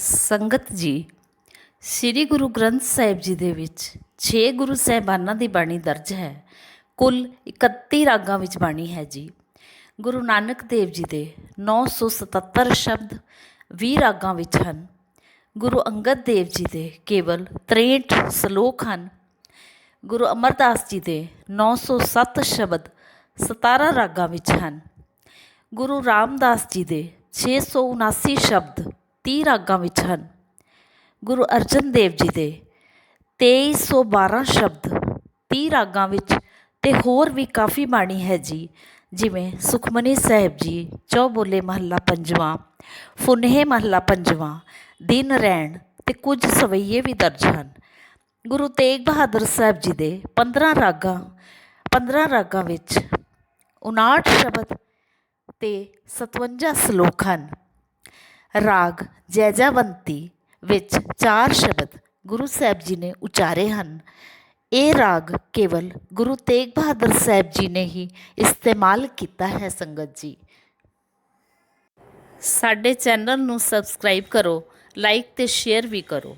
ਸੰਗਤ ਜੀ, ਸ੍ਰੀ ਗੁਰੂ ਗ੍ਰੰਥ ਸਾਹਿਬ ਜੀ ਦੇ ਵਿੱਚ 6 ਗੁਰੂ ਸਾਹਿਬਾਨਾਂ ਦੀ ਬਾਣੀ ਦਰਜ ਹੈ। ਕੁੱਲ 31 ਰਾਗਾਂ ਵਿੱਚ ਬਾਣੀ ਹੈ ਜੀ। ਗੁਰੂ ਨਾਨਕ ਦੇਵ ਜੀ ਦੇ 977 ਸ਼ਬਦ 20 ਰਾਗਾਂ ਵਿੱਚ ਹਨ। ਗੁਰੂ ਅੰਗਦ ਦੇਵ ਜੀ ਦੇ ਕੇਵਲ 63 ਸ਼ਲੋਕ ਹਨ। ਗੁਰੂ ਅਮਰਦਾਸ ਜੀ ਦੇ 907 ਸ਼ਬਦ 17 ਰਾਗਾਂ ਵਿੱਚ ਹਨ। ਗੁਰੂ ਰਾਮਦਾਸ ਜੀ ਦੇ 679 ਸ਼ਬਦ 30 ਰਾਗਾਂ ਵਿੱਚ ਹਨ। ਗੁਰੂ ਅਰਜਨ ਦੇਵ ਜੀ ਦੇ 2312 ਸ਼ਬਦ 30 ਰਾਗਾਂ ਵਿੱਚ ਤੇ ਹੋਰ ਵੀ ਕਾਫੀ ਬਾਣੀ ਹੈ ਜੀ, ਜਿਵੇਂ ਸੁਖਮਨੀ ਸਾਹਿਬ ਜੀ, ਚੌਬੋਲੇ ਮਹੱਲਾ ਪੰਜਵਾਂ, ਫੁਨਹੇ ਮਹੱਲਾ ਪੰਜਵਾਂ, ਦਿਨ ਰਹਿਣ ਤੇ ਕੁਝ ਸਵਈਏ ਵੀ ਦਰਜ ਹਨ। ਗੁਰੂ ਤੇਗ ਬਹਾਦਰ ਸਾਹਿਬ ਜੀ ਦੇ 15 ਰਾਗਾਂ 15 ਰਾਗਾਂ ਵਿੱਚ 59 ਸ਼ਬਦ ਤੇ 57 ਸ਼ਲੋਕ ਹਨ। ਰਾਗ ਜੈਜਾਵੰਤੀ ਵਿੱਚ ਚਾਰ ਸ਼ਬਦ ਗੁਰੂ ਸਾਹਿਬ ਜੀ ਨੇ ਉਚਾਰੇ ਹਨ। ਇਹ ਰਾਗ ਕੇਵਲ ਗੁਰੂ ਤੇਗ ਬਹਾਦਰ ਸਾਹਿਬ ਜੀ ਨੇ ਹੀ ਇਸਤੇਮਾਲ ਕੀਤਾ ਹੈ ਸੰਗਤ ਜੀ। ਸਾਡੇ ਚੈਨਲ ਨੂੰ ਸਬਸਕ੍ਰਾਈਬ ਕਰੋ, ਲਾਈਕ ਤੇ ਸ਼ੇਅਰ ਵੀ ਕਰੋ।